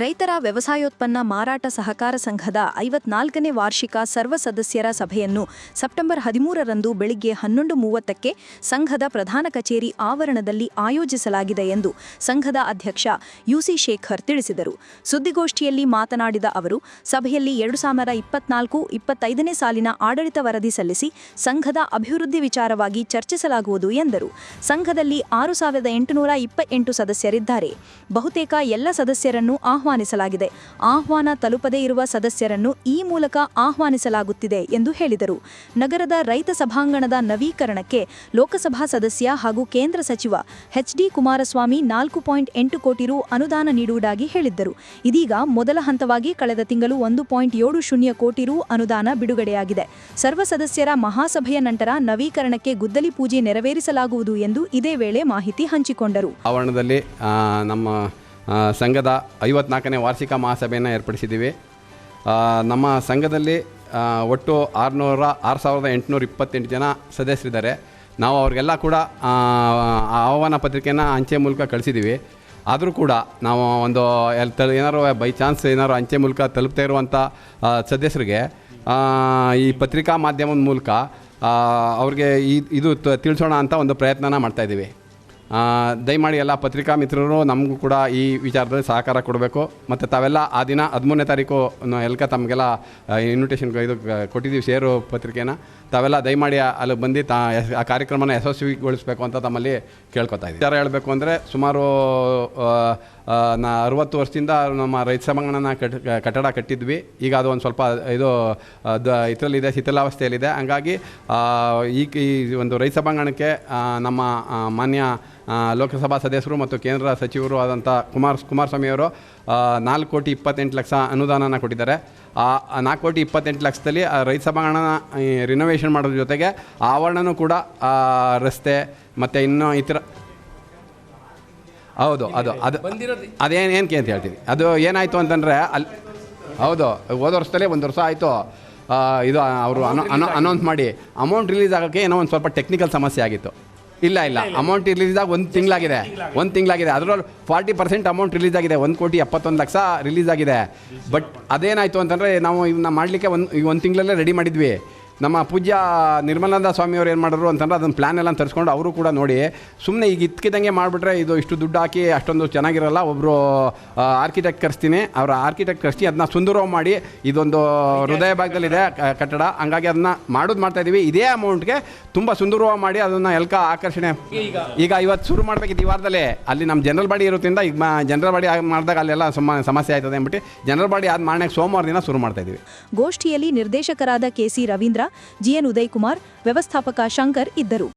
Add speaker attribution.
Speaker 1: ರೈತರ ವ್ಯವಸಾಯೋತ್ಪನ್ನ ಮಾರಾಟ ಸಹಕಾರ ಸಂಘದ ಐವತ್ನಾಲ್ಕನೇ ವಾರ್ಷಿಕ ಸರ್ವ ಸದಸ್ಯರ ಸಭೆಯನ್ನು ಸೆಪ್ಟೆಂಬರ್ ಹದಿಮೂರರಂದು ಬೆಳಿಗ್ಗೆ ಹನ್ನೊಂದು ಮೂವತ್ತಕ್ಕೆ ಸಂಘದ ಪ್ರಧಾನ ಕಚೇರಿ ಆವರಣದಲ್ಲಿ ಆಯೋಜಿಸಲಾಗಿದೆ ಎಂದು ಸಂಘದ ಅಧ್ಯಕ್ಷ ಯುಸಿ ಶೇಖರ್ ತಿಳಿಸಿದರು. ಸುದ್ದಿಗೋಷ್ಠಿಯಲ್ಲಿ ಮಾತನಾಡಿದ ಅವರು, ಸಭೆಯಲ್ಲಿ ಎರಡು ಸಾವಿರ ಇಪ್ಪತ್ನಾಲ್ಕು, ಇಪ್ಪತ್ತೈದನೇ ಸಾಲಿನ ಆಡಳಿತ ವರದಿ ಸಲ್ಲಿಸಿ ಸಂಘದ ಅಭಿವೃದ್ಧಿ ವಿಚಾರವಾಗಿ ಚರ್ಚಿಸಲಾಗುವುದು ಎಂದರು. ಸಂಘದಲ್ಲಿ ಆರು ಸಾವಿರದ ಎಂಟುನೂರ ಇಪ್ಪತ್ತೆಂಟು ಸದಸ್ಯರಿದ್ದಾರೆ. ಬಹುತೇಕ ಎಲ್ಲ ಸದಸ್ಯರನ್ನು ಆಹ್ವಾನಿಸಲಾಗಿದೆ. ಆಹ್ವಾನ ತಲುಪದೇ ಇರುವ ಸದಸ್ಯರನ್ನು ಈ ಮೂಲಕ ಆಹ್ವಾನಿಸಲಾಗುತ್ತಿದೆ ಎಂದು ಹೇಳಿದರು. ನಗರದ ರೈತ ಸಭಾಂಗಣದ ನವೀಕರಣಕ್ಕೆ ಲೋಕಸಭಾ ಸದಸ್ಯ ಹಾಗೂ ಕೇಂದ್ರ ಸಚಿವ ಎಚ್ಡಿ ಕುಮಾರಸ್ವಾಮಿ ನಾಲ್ಕು ಪಾಯಿಂಟ್ ಎಂಟು ಕೋಟಿ ರು ಅನುದಾನ ನೀಡುವುದಾಗಿ ಹೇಳಿದ್ದರು. ಇದೀಗ ಮೊದಲ ಹಂತವಾಗಿ ಕಳೆದ ತಿಂಗಳು ಒಂದು ಪಾಯಿಂಟ್ ಏಳು ಶೂನ್ಯ ಕೋಟಿ ರು ಅನುದಾನ ಬಿಡುಗಡೆಯಾಗಿದೆ. ಸರ್ವ ಸದಸ್ಯರ ಮಹಾಸಭೆಯ ನಂತರ ನವೀಕರಣಕ್ಕೆ ಗುದ್ದಲಿ ಪೂಜೆ ನೆರವೇರಿಸಲಾಗುವುದು ಎಂದು ಇದೇ ವೇಳೆ ಮಾಹಿತಿ ಹಂಚಿಕೊಂಡರು.
Speaker 2: ಆವರಣದಲ್ಲಿ ನಮ್ಮ ಸಂಘದ ಐವತ್ನಾಲ್ಕನೇ ವಾರ್ಷಿಕ ಮಹಾಸಭೆಯನ್ನು ಏರ್ಪಡಿಸಿದ್ದೀವಿ. ನಮ್ಮ ಸಂಘದಲ್ಲಿ ಒಟ್ಟು ಆರುನೂರ, ಆರು ಸಾವಿರದ ಎಂಟುನೂರ ಇಪ್ಪತ್ತೆಂಟು ಜನ ಸದಸ್ಯರಿದ್ದಾರೆ. ನಾವು ಅವ್ರಿಗೆಲ್ಲ ಕೂಡ ಆಹ್ವಾನ ಪತ್ರಿಕೆಯನ್ನು ಅಂಚೆ ಮೂಲಕ ಕಳಿಸಿದ್ದೀವಿ. ಆದರೂ ಕೂಡ ನಾವು ಒಂದು ಎಲ್ ತ ಏನಾರು ಬೈ ಚಾನ್ಸ್ ಏನಾರು ಅಂಚೆ ಮೂಲಕ ತಲುಪ್ತಾ ಇರುವಂಥ ಸದಸ್ಯರಿಗೆ ಈ ಪತ್ರಿಕಾ ಮಾಧ್ಯಮದ ಮೂಲಕ ಅವ್ರಿಗೆ ಇದು ತಿಳಿಸೋಣ ಅಂತ ಒಂದು ಪ್ರಯತ್ನನ ಮಾಡ್ತಾಯಿದ್ದೀವಿ ದಯಮಾಡಿ ಎಲ್ಲ ಪತ್ರಿಕಾ ಮಿತ್ರರು, ನಮಗೂ ಕೂಡ ಈ ವಿಚಾರದಲ್ಲಿ ಸಹಕಾರ ಕೊಡಬೇಕು. ಮತ್ತು ತಾವೆಲ್ಲ ಆ ದಿನ ಹದಿಮೂರನೇ ತಾರೀಕು ಎಲ್ಕ ತಮಗೆಲ್ಲ ಇನ್ವಿಟೇಷನ್ ಇದು ಕೊಟ್ಟಿದ್ದೀವಿ ಷೇರು ಪತ್ರಿಕೆನ. ತಾವೆಲ್ಲ ದಯಮಾಡಿ ಅಲ್ಲಿ ಬಂದು ತಾ, ಆ ಕಾರ್ಯಕ್ರಮನ ಯಶಸ್ವಿಗೊಳಿಸಬೇಕು ಅಂತ ತಮ್ಮಲ್ಲಿ ಕೇಳ್ಕೊತಾ ಇದ್ದೀವಿ. ವಿಚಾರ ಹೇಳಬೇಕು ಅಂದರೆ ಸುಮಾರು ನಾ, ಅರುವತ್ತು ವರ್ಷದಿಂದ ನಮ್ಮ ರೈತ ಸಭಾಂಗಣನ ಕಟ್ ಕಟ್ಟಡ ಕಟ್ಟಿದ್ವಿ. ಈಗ ಅದು ಒಂದು ಸ್ವಲ್ಪ ಇದು ದ, ಇದರಲ್ಲಿದೆ, ಶಿಥಿಲಾವಸ್ಥೆಯಲ್ಲಿದೆ. ಹಂಗಾಗಿ ಈ ಒಂದು ರೈತ ಸಭಾಂಗಣಕ್ಕೆ ನಮ್ಮ ಮಾನ್ಯ ಲೋಕಸಭಾ ಸದಸ್ಯರು ಮತ್ತು ಕೇಂದ್ರ ಸಚಿವರು ಆದಂಥ ಕುಮಾರ್ ಕುಮಾರಸ್ವಾಮಿಯವರು ಅವರು ನಾಲ್ಕು ಕೋಟಿ ಇಪ್ಪತ್ತೆಂಟು ಲಕ್ಷ ಅನುದಾನನ ಕೊಟ್ಟಿದ್ದಾರೆ. ಆ ನಾಲ್ಕು ಕೋಟಿ ಇಪ್ಪತ್ತೆಂಟು ಲಕ್ಷದಲ್ಲಿ ಆ ರೈತ ಸಭಾಂಗಣ ರಿನೋವೇಷನ್ ಮಾಡೋದ್ರ ಜೊತೆಗೆ ಆವರಣನೂ ಕೂಡ ರಸ್ತೆ ಮತ್ತು ಇನ್ನೂ ಇತರ ಹೌದು ಅದು ಅದು ಅದೇನು ಏನಕ್ಕೆ ಅಂತ ಹೇಳ್ತೀನಿ. ಅದು ಏನಾಯಿತು ಅಂತಂದರೆ ಅಲ್ಲಿ ಹೌದು ಹೋದ ವರ್ಷದಲ್ಲೇ ಒಂದು ವರ್ಷ ಆಯಿತು. ಇದು ಅವರು ಅನೌನ್ಸ್ ಮಾಡಿ. ಅಮೌಂಟ್ ರಿಲೀಸ್ ಆಗೋಕ್ಕೆ ಏನೋ ಒಂದು ಸ್ವಲ್ಪ ಟೆಕ್ನಿಕಲ್ ಸಮಸ್ಯೆ ಆಗಿತ್ತು. ಇಲ್ಲ ಇಲ್ಲ. ಅಮೌಂಟ್ ರಿಲೀಸ್ ಆಗಿ ಒಂದು ತಿಂಗಳಾಗಿದೆ. ಒಂದು ತಿಂಗಳಾಗಿದೆ. ಅದರಲ್ಲಿ ಫಾರ್ಟಿ ಪರ್ಸೆಂಟ್ ಅಮೌಂಟ್ ರಿಲೀಸ್ ಆಗಿದೆ. ಒಂದು ಕೋಟಿ ಎಪ್ಪತ್ತೊಂದು ಲಕ್ಷ ರಿಲೀಸ್ ಆಗಿದೆ. ಬಟ್ ಅದೇನಾಯಿತು ಅಂತಂದರೆ ನಾವು ಇವನ್ನ ಮಾಡಲಿಕ್ಕೆ ಒಂದು ಈ ಒಂದು ತಿಂಗಳಲ್ಲೇ ರೆಡಿ ಮಾಡಿದ್ವಿ. ನಮ್ಮ ಪೂಜ್ಯ ನಿರ್ಮಲಾನಂದ ಸ್ವಾಮಿಯವರು ಏನು ಮಾಡಿದ್ರು ಅಂತಂದ್ರೆ ಅದನ್ನು ಪ್ಲ್ಯಾನ್ ಎಲ್ಲ ತರಿಸ್ಕೊಂಡು ಅವರು ಕೂಡ ನೋಡಿ ಸುಮ್ಮನೆ ಈಗ ಇತ್ಕಿದಂಗೆ ಮಾಡಿಬಿಟ್ರೆ ಇದು ಇಷ್ಟು ದುಡ್ಡು ಹಾಕಿ ಅಷ್ಟೊಂದು ಚೆನ್ನಾಗಿರಲ್ಲ ಒಬ್ಬರು ಆರ್ಕಿಟೆಕ್ಟ್ ಕರೆಸ್ತೀನಿ. ಅವರ ಆರ್ಕಿಟೆಕ್ಟ್ ಕರೆಸಿ ಅದನ್ನ ಸುಂದರವಾಗಿ ಮಾಡಿ ಇದೊಂದು ಹೃದಯ ಭಾಗದಲ್ಲಿದೆ ಕ- ಕಟ್ಟಡ. ಹಂಗಾಗಿ ಅದನ್ನ ಮಾಡೋದು ಮಾಡ್ತಾ ಇದ್ದೀವಿ ಇದೇ ಅಮೌಂಟ್ಗೆ ತುಂಬ ಸುಂದರವಾಗಿ ಮಾಡಿ ಅದನ್ನು ಎಲ್ಕ ಆಕರ್ಷಣೆ. ಈಗ? ಇವತ್ತು ಶುರು ಮಾಡಬೇಕಿತ್ತು ಈ ವಾರದಲ್ಲೇ. ಅಲ್ಲಿ ನಮ್ಮ ಜನರಲ್ ಬಾಡಿ ಇರೋದ್ರಿಂದ ಈಗ ಜನರಲ್ ಬಾಡಿ ಮಾಡಿದಾಗ ಅಲ್ಲೆಲ್ಲ ಸಮ ಸಮಸ್ಯೆ ಆಯ್ತದೆ ಅಂದ್ಬಿಟ್ಟು ಜನರಲ್ ಬಾಡಿ ಅದು ಮಾಡಕ್ಕೆ ಸೋಮವಾರ ದಿನ ಶುರು ಮಾಡ್ತಾ ಇದ್ದೀವಿ
Speaker 1: ಗೋಷ್ಠಿಯಲ್ಲಿ ನಿರ್ದೇಶಕರಾದ ಕೆಸಿ ರವೀಂದ್ರ ಜಿಎನ್ ಉದಯ್ ಕುಮಾರ್ ವ್ಯವಸ್ಥಾಪಕ ಶಂಕರ್ ಇದ್ದರು.